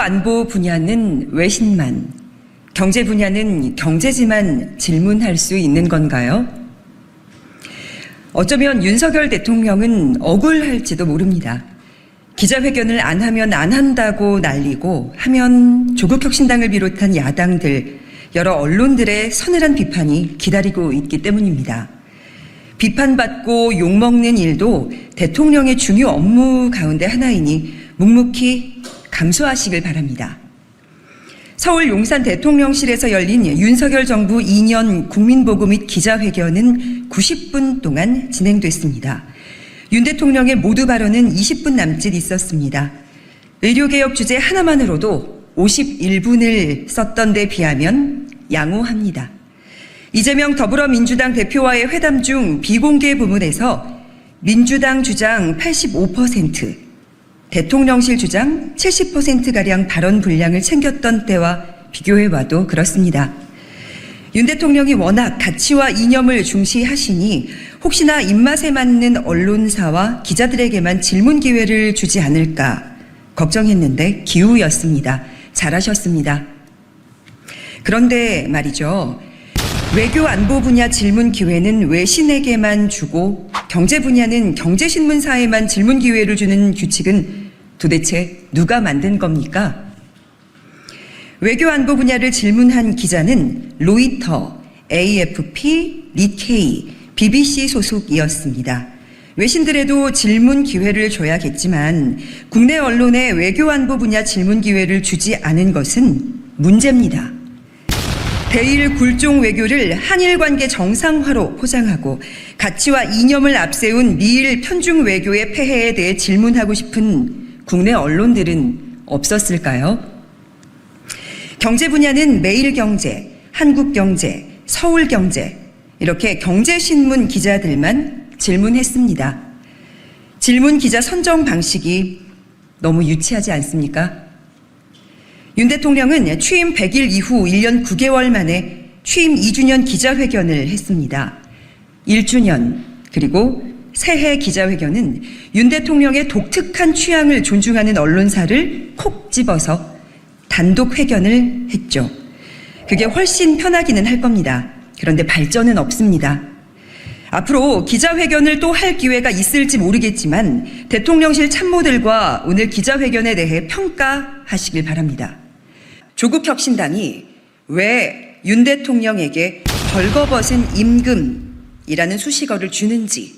안보 분야는 외신만, 경제 분야는 경제지만 질문할 수 있는 건가요? 어쩌면 윤석열 대통령은 억울할지도 모릅니다. 기자회견을 안 하면 안 한다고 날리고 하면 조국혁신당을 비롯한 야당들, 여러 언론들의 서늘한 비판이 기다리고 있기 때문입니다. 비판받고 욕먹는 일도 대통령의 중요 업무 가운데 하나이니 묵묵히 감수하시길 바랍니다. 서울 용산 대통령실에서 열린 윤석열 정부 2년 국민보고 및 기자회견은 90분 동안 진행됐습니다. 윤 대통령의 모두 발언은 20분 남짓 있었습니다. 의료개혁 주제 하나만으로도 51분을 썼던 데 비하면 양호합니다. 이재명 더불어민주당 대표와의 회담 중 비공개 부문에서 민주당 주장 85%, 대통령실 주장 70%가량 발언 분량을 챙겼던 때와 비교해봐도 그렇습니다. 윤 대통령이 워낙 가치와 이념을 중시하시니 혹시나 입맛에 맞는 언론사와 기자들에게만 질문 기회를 주지 않을까 걱정했는데 기우였습니다. 잘하셨습니다. 그런데 말이죠. 외교 안보 분야 질문 기회는 외신에게만 주고 경제 분야는 경제신문사에만 질문 기회를 주는 규칙은 도대체 누가 만든 겁니까? 외교 안보 분야를 질문한 기자는 로이터, AFP, 리케이, BBC 소속이었습니다. 외신들에도 질문 기회를 줘야겠지만 국내 언론에 외교 안보 분야 질문 기회를 주지 않은 것은 문제입니다. 대일 굴종 외교를 한일 관계 정상화로 포장하고 가치와 이념을 앞세운 미일 편중 외교의 폐해에 대해 질문하고 싶은 국내 언론들은 없었을까요? 경제 분야는 매일경제, 한국경제, 서울경제 이렇게 경제신문 기자들만 질문했습니다. 질문 기자 선정 방식이 너무 유치하지 않습니까? 윤 대통령은 취임 100일 이후 1년 9개월 만에 취임 2주년 기자회견을 했습니다. 1주년, 그리고 새해 기자회견은 윤 대통령의 독특한 취향을 존중하는 언론사를 콕 집어서 단독 회견을 했죠. 그게 훨씬 편하기는 할 겁니다. 그런데 발전은 없습니다. 앞으로 기자회견을 또 할 기회가 있을지 모르겠지만 대통령실 참모들과 오늘 기자회견에 대해 평가하시길 바랍니다. 조국 혁신당이 왜 윤 대통령에게 벌거벗은 임금이라는 수식어를 주는지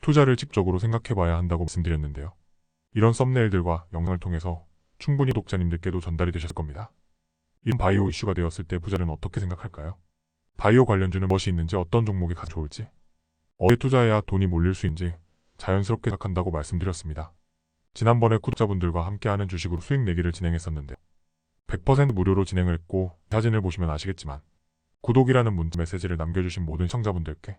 투자를 직접적으로 생각해봐야 한다고 말씀드렸는데요. 이런 썸네일들과 영상을 통해서 충분히 독자님들께도 전달이 되셨을 겁니다. 이런 바이오 이슈가 되었을 때 부자는 어떻게 생각할까요? 바이오 관련주는 무엇이 있는지 어떤 종목이 가장 좋을지 어디에 투자해야 돈이 몰릴 수 있는지 자연스럽게 생각한다고 말씀드렸습니다. 지난번에 구독자분들과 함께하는 주식으로 수익 내기를 진행했었는데 100% 무료로 진행을 했고 사진을 보시면 아시겠지만 구독이라는 문자 메시지를 남겨주신 모든 시청자분들께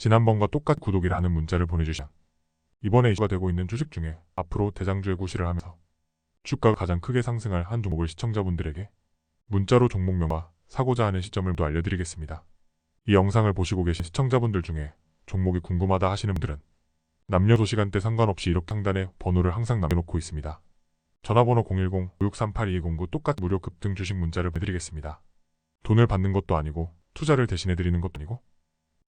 지난번과 똑같이 구독이라는 문자를 보내주시면 이번에 이슈가 되고 있는 주식 중에 앞으로 대장주의 구실을 하면서 주가가 가장 크게 상승할 한 종목을 시청자분들에게 문자로 종목명과 사고자 하는 시점을 또 알려드리겠습니다. 이 영상을 보시고 계신 시청자분들 중에 종목이 궁금하다 하시는 분들은 남녀도 시간대 상관없이 이렇게 상단에 번호를 항상 남겨놓고 있습니다. 전화번호 010-5638-2209 똑같이 무료 급등 주식 문자를 보내드리겠습니다. 돈을 받는 것도 아니고 투자를 대신해드리는 것도 아니고